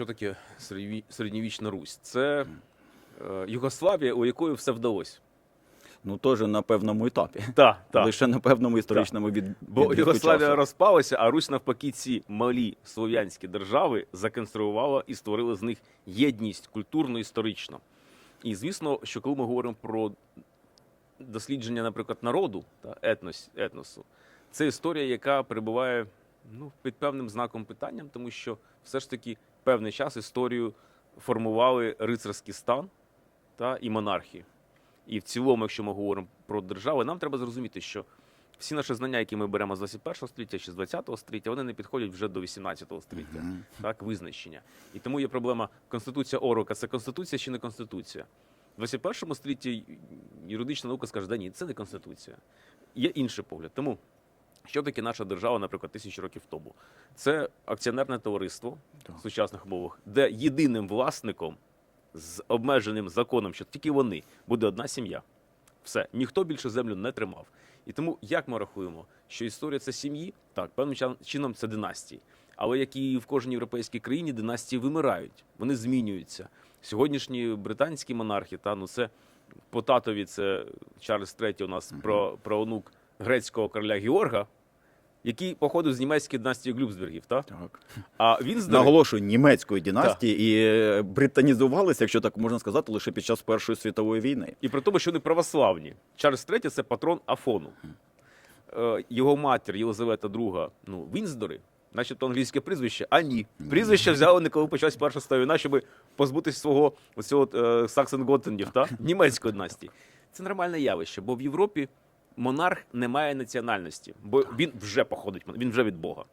що таке середньовічна Русь? Це е, Югославія, у якої все вдалося. Ну теж на певному етапі. Так, так. Лише на певному історичному від Бо Югославія розпалася, а Русь навпаки ці малі слов'янські держави законструювала і створила з них єдність культурно історично. І звісно, що коли ми говоримо про дослідження, наприклад, народу та етнос, етносу, це історія, яка перебуває ну, під певним знаком питанням, тому що все ж таки певний час історію формували рицарський стан та і монархії. І в цілому, якщо ми говоримо про держави, нам треба зрозуміти, що всі наші знання, які ми беремо з 21 століття чи з 20 століття, вони не підходять вже до 18 століття, Мгм. так, визначення. І тому є проблема Конституція Орока це Конституція чи не Конституція? В 21 столітті юридична наука скаже, да ні, це не Конституція. Є інший погляд. Тому що таке наша держава, наприклад, тисячу років тому? Це акціонерне товариство в сучасних умовах, де єдиним власником з обмеженим законом, що тільки вони, буде одна сім'я. Все, ніхто більше землю не тримав. І тому як ми рахуємо, що історія це сім'ї? Так, певним чином це династії. Але як і в кожній європейській країні, династії вимирають, вони змінюються. Сьогоднішні британські монархи, та ну це по татові це Чарльз III у нас про, про онук грецького короля Георга, який походив з німецької династії Глюбсбергів. Та? Так. А він здоровий. Наголошую, німецької династії і е, британізувалися, якщо так можна сказати, лише під час Першої світової війни. І при тому, що вони православні. Чарльз III – це патрон Афону. Е, Його матір Єлизавета II, ну, Вінздори, начебто англійське прізвище, а ні. Прізвище взяли не коли почалась Перша війна, щоб позбутися свого оцього е, саксен-готендів, та? німецької династії. Це нормальне явище, бо в Європі монарх не має національності, бо він вже походить, він вже від Бога.